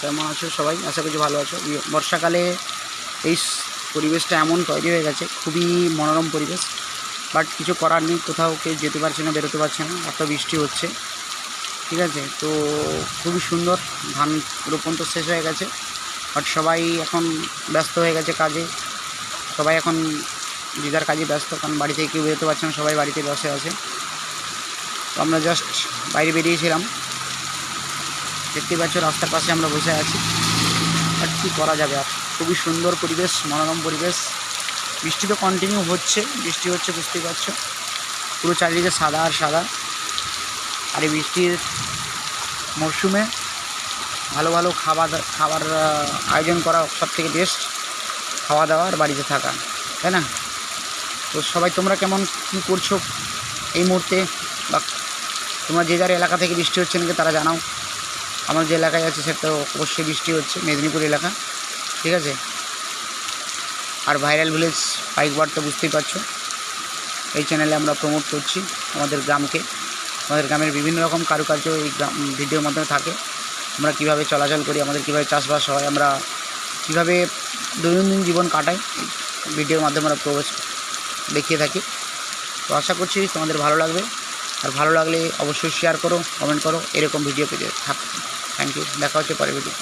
কেমন আছো সবাই? আশা করছি ভালো আছো। বর্ষাকালে এই পরিবেশটা এমন তৈরি হয়ে গেছে, খুবই মনোরম পরিবেশ। বাট কিছু করার নেই, কোথাও কেউ যেতে পারছে না, বেরোতে পারছে না, এত বৃষ্টি হচ্ছে। ঠিক আছে? তো খুবই সুন্দর, ধান রোপণ তো শেষ হয়ে গেছে। বাট সবাই এখন ব্যস্ত হয়ে গেছে কাজে। সবাই এখন যে যার কাজে ব্যস্ত, কারণ বাড়ি থেকে কেউ বেরোতে পারছে না, সবাই বাড়িতে বসে আছে। তো আমরা জাস্ট বাইরে বেরিয়েছিলাম। দেখতে পাচ্ছ রাস্তার পাশে আমরা বসে আছি। আর কী করা যাবে আর? খুবই সুন্দর পরিবেশ, মনোরম পরিবেশ। বৃষ্টি তো কন্টিনিউ হচ্ছে, বৃষ্টি হচ্ছে, বুঝতেই পারছ। পুরো চারিদিকে সাদা আর সাদা। আর এই বৃষ্টির মরশুমে ভালো ভালো খাবার খাবার আয়োজন করা সব থেকে বেস্ট খাওয়া দাওয়া আর বাড়িতে থাকা, তাই না? তো সবাই, তোমরা কেমন, কী করছ এই মুহূর্তে? বা তোমরা যে যার এলাকা থেকে বৃষ্টি হচ্ছে নাকি তারা জানাও। আমার যে এলাকায় আছে সেটা অবশ্যই বৃষ্টি হচ্ছে, মেদিনীপুর এলাকা, ঠিক আছে? আর ভাইরাল ভিলেজ বাইক বার তো বুঝতেই পারছ। এই চ্যানেলে আমরা প্রমোট করছি আমাদের গ্রামকে। আমাদের গ্রামের বিভিন্ন রকম কারুকার্য এই গ্রাম ভিডিওর মাধ্যমে থাকে। আমরা কীভাবে চলাচল করি, আমাদের কীভাবে চাষবাস হয়, আমরা কীভাবে দৈনন্দিন জীবন কাটাই ভিডিওর মাধ্যমে আমরা প্রবেশ দেখিয়ে থাকি। তো আশা করছি তোমাদের ভালো লাগবে। আর ভালো লাগলে অবশ্যই শেয়ার করো কমেন্ট করো, এরকম ভিডিও পেতে থাক থ্যাংক ইউ দেখা হচ্ছে পরে ভিডিও